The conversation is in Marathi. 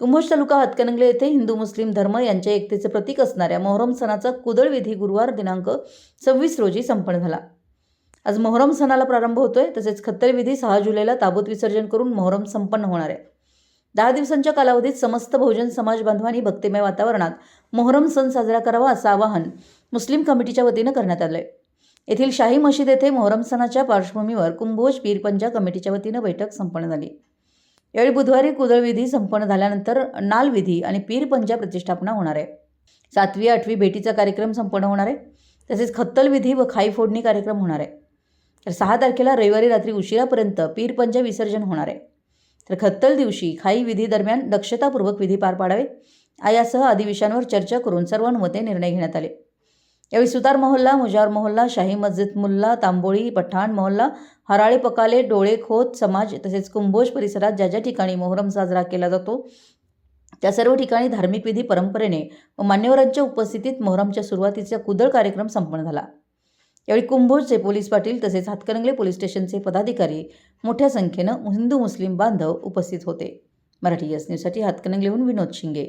कुंभोज तालुका हातकणंगले येथे हिंदू मुस्लिम धर्म यांच्या एकतेचे प्रतीक असणाऱ्या मोहरम सणाचा कुदळ विधी गुरुवार दिनांक सव्वीस रोजी संपन्न झाला. आज मोहरम सणाला प्रारंभ होतोय तसेच खत्तर विधी सहा जुलैला ताबूत विसर्जन करून मोहरम संपन्न होणार आहे. दहा दिवसांच्या कालावधीत समस्त बहुजन समाज बांधवांनी भक्तिमय वातावरणात मोहरम सण साजरा करावा असं आवाहन मुस्लिम कमिटीच्या वतीनं करण्यात आलं आहे येथील शाही मशीद येथे मोहरम सणाच्या पार्श्वभूमीवर कुंभोज पीरपंजा कमिटीच्या वतीनं बैठक संपन्न झाली. यावेळी बुधवारी कुदळ विधी संपन्न झाल्यानंतर नाल विधी आणि पीरपंजा प्रतिष्ठापना होणार आहे. सातवी आठवी भेटीचा कार्यक्रम संपन्न होणार आहे. तसेच खत्तल विधी व खाई फोडणी कार्यक्रम होणार आहे. तर सहा तारखेला रविवारी रात्री उशिरापर्यंत पीरपंजा विसर्जन होणार आहे. तर खत्तल दिवशी खाई विधी दरम्यान दक्षतापूर्वक विधी पार पाडावे यासह आदी विषयांवर चर्चा करून सर्वानुमते निर्णय घेण्यात आले. यावेळी सुतार मोहल्ला मुजार मोहल्ला शाही मस्जिद मुल्ला तांबोळी पठाण मोहल्ला हराळे पकाले डोळे खोत समाज तसेच कुंभोज परिसरात ज्या ज्या ठिकाणी मोहरम साजरा केला जातो त्या सर्व ठिकाणी धार्मिक विधी परंपरेने व मान्यवरांच्या उपस्थितीत मोहरमच्या सुरुवातीचा कुदळ कार्यक्रम संपन्न झाला. यावेळी कुंभोजचे पोलीस पाटील तसेच हातकणंगले पोलीस स्टेशनचे पदाधिकारी मोठ्या संख्येनं हिंदू मुस्लिम बांधव उपस्थित होते. मराठी यस न्यूजसाठी हातकणंगलेहून विनोद शिंगे.